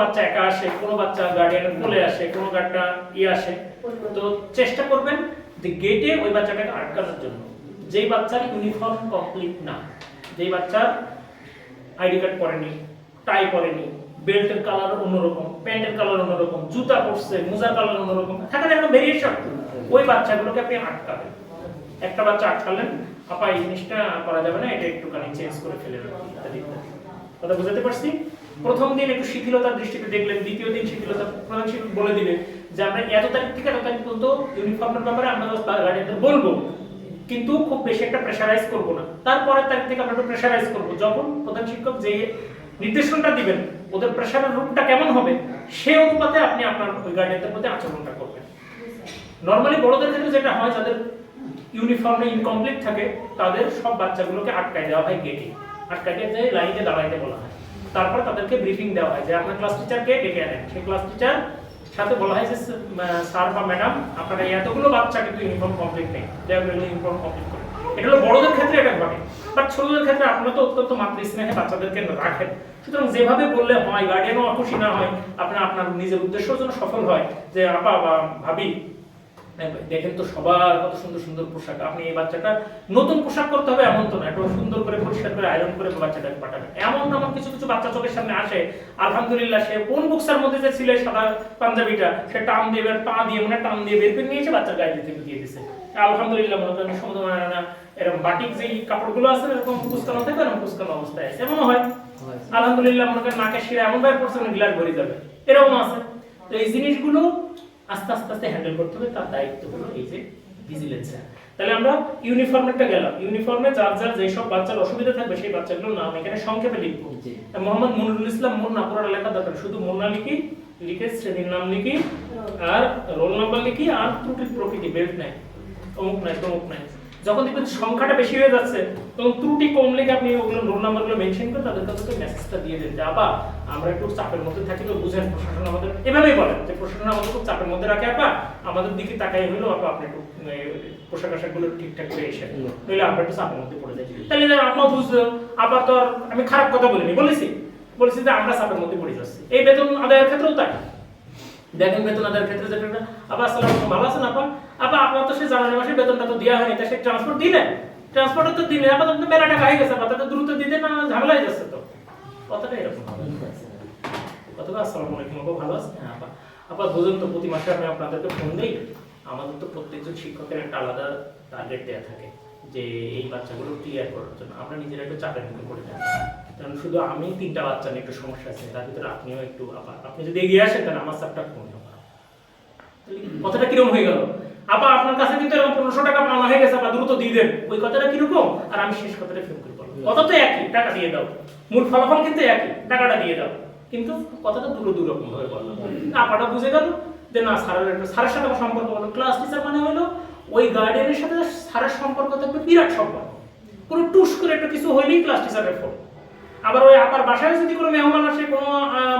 বাচ্চা একা আসে, কোনো বাচ্চা গার্ডিয়ানের কোলে আসে, কোনো গার্ডটা ইয়ে আসে, তো চেষ্টা করবেন যে গেটে ওই বাচ্চাটাকে আটকানোর জন্য। যেই বাচ্চার ইউনিফর্ম কমপ্লিট না, যেই বাচ্চার আইডি কার্ড পরেনি টাই পরেনি বেল্টের কালার অন্যরকম প্যান্টের কালার অন্যরকম, জুতা পরছে, মোজার কালার অন্যরকম, থাকে না একটা ভেরিয়েশন ওই বাচ্চাগুলোকে আপনি আটকাবেন। একটা বাচ্চা আটকালেন, আপা এই জিনিসটা করা যাবে না, এটা একটুখানি চেঞ্জ করে ফেলে কথা বুঝাতে পারছি? প্রথম দিন একটু শিথিলতার দৃষ্টিতে দেখলেন, দ্বিতীয় দিন শিথিলতা প্রধান শিক্ষক বলে দিবে যে, আমরা এত তারিখ থেকে এত তারিখ পর্যন্ত ইউনিফর্মের ব্যাপারে আমরা গার্ডিয়ানদের বলব, কিন্তু খুব বেশি একটা প্রেশারাইজ করব না। তারপরের তারিখ থেকে আমরা একটু প্রেশারাইজ করব। যখন প্রধান শিক্ষক যে নির্দেশনটা দিবেন, ওদের প্রেশারের রূপটা কেমন হবে, সে অনুপাতে আপনি আপনার ওই গার্ডিয়ানদের প্রতি আচরণটা করবেন। নর্মালি বড়দের ক্ষেত্রে যেটা হয়, যাদের ইউনিফর্মে ইনকমপ্লিট থাকে, তাদের সব বাচ্চাগুলোকে আটকায় দেওয়া হয় গেটে আটকায় দিয়ে লাইনে দাঁড়াইতে বলা হয়। তারপর তাদেরকে ব্রিফিং দেওয়া হয় যে আপনার ক্লাস টিচারকে ডেকে আনেন। সেই ক্লাস টিচার সাথে বলা হয় যে স্যার বা ম্যাডাম আপনারা এতগুলো বাচ্চা কিন্তু ইউনিফর্ম কমপ্লিট নেই। ইউনিফর্ম কমপ্লিট করেন। এটা হলো বড়দের ক্ষেত্রে এটা ঘটে। বাট ছোটদের ক্ষেত্রে আপনারা তো অত্যন্ত মাতৃ স্নেহে বাচ্চাদেরকে রাখেন। সুতরাং যেভাবে বললে হয় গার্ডিয়ানও খুশি না হয়, আপনার আপনার নিজের উদ্দেশ্য যেন সফল হয় যে, আপা বা ভাবি দেখেন তো সবার কত সুন্দর সুন্দর পোশাক। আপনি এই বাচ্চাটা নতুন পোশাক করতে হবে এমন তো না, একটু সুন্দর করে পরিষ্কার করে আয়রন করে বাচ্চাটাকে পাঠাবেন। এমন এমন কিছু কিছু বাচ্চা চোখের সামনে আসে, আলহামদুলিল্লাহ সে কোন বুকসার মধ্যে যে ছিল সাদা পাঞ্জাবিটা, সে টান দিয়ে পা দিয়ে মনে হয় টান দিয়ে বের করে নিয়েছে, বাচ্চার গায়ে দিতে দিয়ে দিছে। আলহামদুলিল্লাহ, মনে করেন সমুদ্র না এরকম বাটিক যেই কাপড়গুলো আছে, এরকম কুচকানো থাকে, এরকম কুচকানো অবস্থায় আছে, এমনও হয়। আলহামদুলিল্লাহ, মনে করেন নাকের শিরা এমন ভাবে পড়ছে গিলার ভরে যাবে। এরকম আছে। তো এই জিনিসগুলো আস্তে আস্তে আস্তে হ্যান্ডেল করতে হবে তার দায়িত্ব হলো এই যে ভিজিলেন্সের তাহলে আমরা ইউনিফর্মেরটা গেলাম। ইউনিফর্মে যার যার যেসব বাচ্চার অসুবিধা থাকবে সেই বাচ্চাগুলোর নাম এখানে সংক্ষেপে লিখব। মোহাম্মদ মনিরুল ইসলাম মুন্না পুরোটা লেখা দরকার শুধু মুন্না লিখি লিখে শ্রেণির নাম লিখি আর রোল নাম্বার লিখি আর ত্রুটির প্রকৃতি বেল্ট নাই। অমুক নাই তমুক নাই। যখন দেখবেন সংখ্যাটা বেশি হয়ে যাচ্ছে তখন ত্রুটি কম লেগে আপনি ওগুলো রোল নাম্বারগুলো মেনশন করে তাদের কাছে মেসেজটা দিয়ে দেন যে আপা আমরা একটু চাপের মধ্যে থাকি তো বুঝেন প্রশাসন আমাদের এভাবেই বলেন যে প্রশাসন আমাদের খুব চাপের মধ্যে রাখে আপা আমাদের দিকে তাকাই হলো আপা আপনি একটু পোশাক আশাকগুলো ঠিকঠাক করে এসে। নইলে আমরা একটু চাপের মধ্যে পড়ে যাই। তাহলে যে আপা বুঝলো আবার তো আমি খারাপ কথা বলিনি বলেছি। বলেছি যে আমরা চাপের মধ্যে পড়ে যাচ্ছি। এই বেতন আদায়ের ক্ষেত্রেও তাই। দেখেন বেতন আদায়ের ক্ষেত্রে যেটা একটা, আপা আসসালামু আলাইকুম ভালো আছেন আপা? আপা আপনার তো সেই জানুয়ারি মাসে বেতনটা তো দেওয়া হয়নি তা সে ট্রান্সপোর্ট দিলেন ট্রান্সপোর্ট তো দিলেন আপা তো মেলা টাকা হয়ে গেছে আপা তাতে দ্রুত দিতে না ঝামেলা হয়ে যাচ্ছে তো। কথাটা এরকম অথবা আসসালামু আলাইকুম আপা ভালো আছেন? হ্যাঁ আপা। আপা বুঝুন তো প্রতি মাসে আমি আপনাদেরকে ফোন দিই। আমাদের তো প্রত্যেকজন শিক্ষকের একটা আলাদা টার্গেট দেওয়া থাকে। যে এই বাচ্চাগুলো ক্লিয়ার করার জন্য আমরা নিজেরা একটু চাপের মুখে পড়ে যাই। কারণ শুধু আমি তিনটা বাচ্চা নিয়ে একটু সমস্যা আছে তার ভিতরে আপনিও একটু আপা আপনি যদি এগিয়ে আসেন তাহলে আমার চাপটা কমে যাবে। কথাটা কীরকম হয়ে গেল? আপা আপনার কাছে কিন্তু এরকম পনেরোশো টাকা পাওনা হয়ে গেছে আপা দ্রুত দিয়ে দেন। ওই কথাটা কীরকম? আর আমি শেষ কথাটা ফেল করে বলব কথা তো একই টাকা দিয়ে দাও। মূল ফলাফল কিন্তু একই টাকাটা দিয়ে দাও। কিন্তু কথাটা দুটো দু রকম ভাবে বললাম আপাটা বুঝে গেল যে না স্যারের একটা স্যারের সাথে সম্পর্ক হলো ক্লাস টিচার মানে হলো ওই গার্ডিয়ানের সাথে স্যারের সম্পর্ক থাকবে বিরাট সম্পর্ক। কোনো টুস করে একটু কিছু হইলেই ক্লাস টিচারের ফোন আবার ওই আপার বাসায় যদি কোনো মেহমান আসে কোনো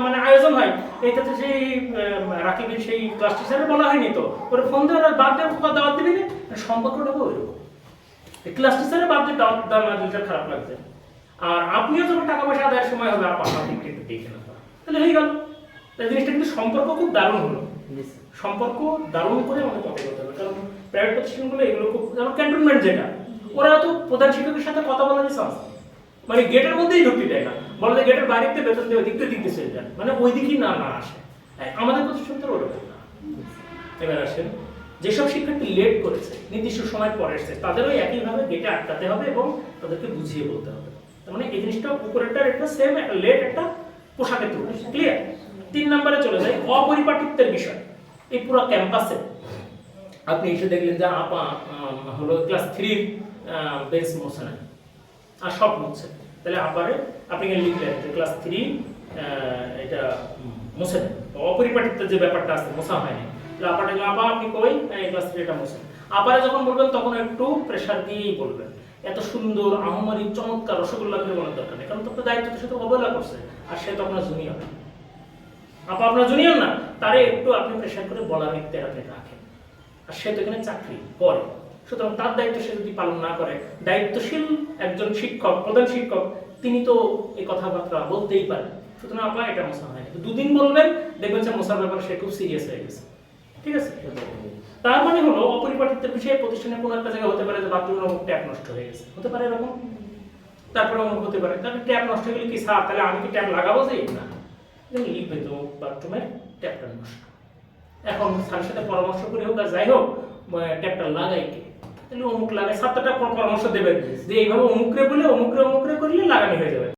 মানে আয়োজন হয় এইটাতে সেই রাকিবের সেই ক্লাস টিচারের বলা হয়নি তো। ওর ফোন দিয়ে ওরা বার্থডে দাওয়াত দিবি না? সম্পর্কটা ওইরকম। ক্লাস টিচারের বার্থডে দাওয়াত দেওয়া না দিলে খারাপ লাগছে। আর আপনিও যখন টাকা পয়সা আদায়ের সময় হবে আপা আপনার দিকটা একটু দেখে নেবেন তাহলে হয়ে গেল। তাই জিনিসটা কিন্তু সম্পর্ক খুব দারুণ হলো। সম্পর্ক দারুণ করে আমাদের কথা বলতে হবে। কারণ প্রাইভেট প্রতিষ্ঠানগুলো এগুলো খুব, যেমন ক্যান্টনমেন্ট যেটা, ওরা তো প্রধান শিক্ষকের সাথে কথা বলার চান্স মানে গেটের মধ্যেই ঢুকতে দেয় না। বলে গেটের বাইরে বেতন দিয়ে ওই দিক দিয়ে দিকতে চলে যান মানে ওই দিকই না না আসে। এই আমাদের প্রতিষ্ঠান তো ওরকম না। এবার আসেন, যেসব শিক্ষার্থী লেট করেছে, নির্দিষ্ট সময় পরে এসেছে, তাদেরও একইভাবে গেটে আটকাতে হবে এবং তাদেরকে বুঝিয়ে বলতে হবে। তার মানে এই জিনিসটা উপরেরটার একটা সেম একটা লেট একটা পোশাকের ত্রুটি ক্লিয়ার তিন নম্বরে চলে যাই, অপরিপাটিত্বের বিষয়। এই পুরো ক্যাম্পাসে আপনি এসে দেখলেন যে আপা হলো ক্লাস থ্রির বেঞ্চ মোছে না আর সব মুছছে তাহলে আপারে আপনি লিখলেন যে ক্লাস থ্রি এটা মুছে দেন। যে ব্যাপারটা আছে, মোছা হয়নি। তাহলে আপাটা আপা, আপনি কই? ক্লাস থ্রি এটা মুছে। আপারে যখন বলবেন, তখন একটু প্রেশার দিয়েই বলবেন। এত সুন্দর, আহমারি, চমৎকার রসগোল্লা করে বলার দরকার নেই। কারণ তো দায়িত্ব তো সে তো অবহেলা করছে, আর সে তো আপনার জুনিয়র আপা আপনার জুনিয়র না, তারে একটু আপনি প্রেশার করে বলার ইত্যাদি রাখেন। আর সে তো এখানে চাকরি করে। সুতরাং তার দায়িত্ব সে যদি পালন না করে, দায়িত্বশীল একজন শিক্ষক, প্রধান শিক্ষক, তিনি তো এই কথাবার্তা বলতেই পারেন। সুতরাং আপনার এটা মশা হয় দুদিন বলবেন, দেখবেন যে মশার ব্যাপারে সে খুব সিরিয়াস হয়ে গেছে। ঠিক আছে? তার মানে হলো অপরিবর্তিত বিষয়ে প্রতিষ্ঠানে কোনো একটা জায়গায় হতে পারে যে বাথরুমের অমুক ট্যাপ নষ্ট হয়ে গেছে। হতে পারে এরকম। তারপরে অমুক হতে পারে। তাহলে ট্যাপ নষ্ট হয়ে গেলে কি স্যার, তাহলে আমি কি ট্যাপ লাগাবো যে? না। লিখবে তো বাথরুমের ট্যাপটা নষ্ট। এখন স্যারের সাথে পরামর্শ করে হোক আর যাই হোক ট্যাপটা লাগাই কি? তাহলে অমুক লাগাই সাতটা পরামর্শ দেবেন। যে এইভাবে অমুকরে বলে অমুকরে অমুকরে করলে লাগানি হয়ে যাবে।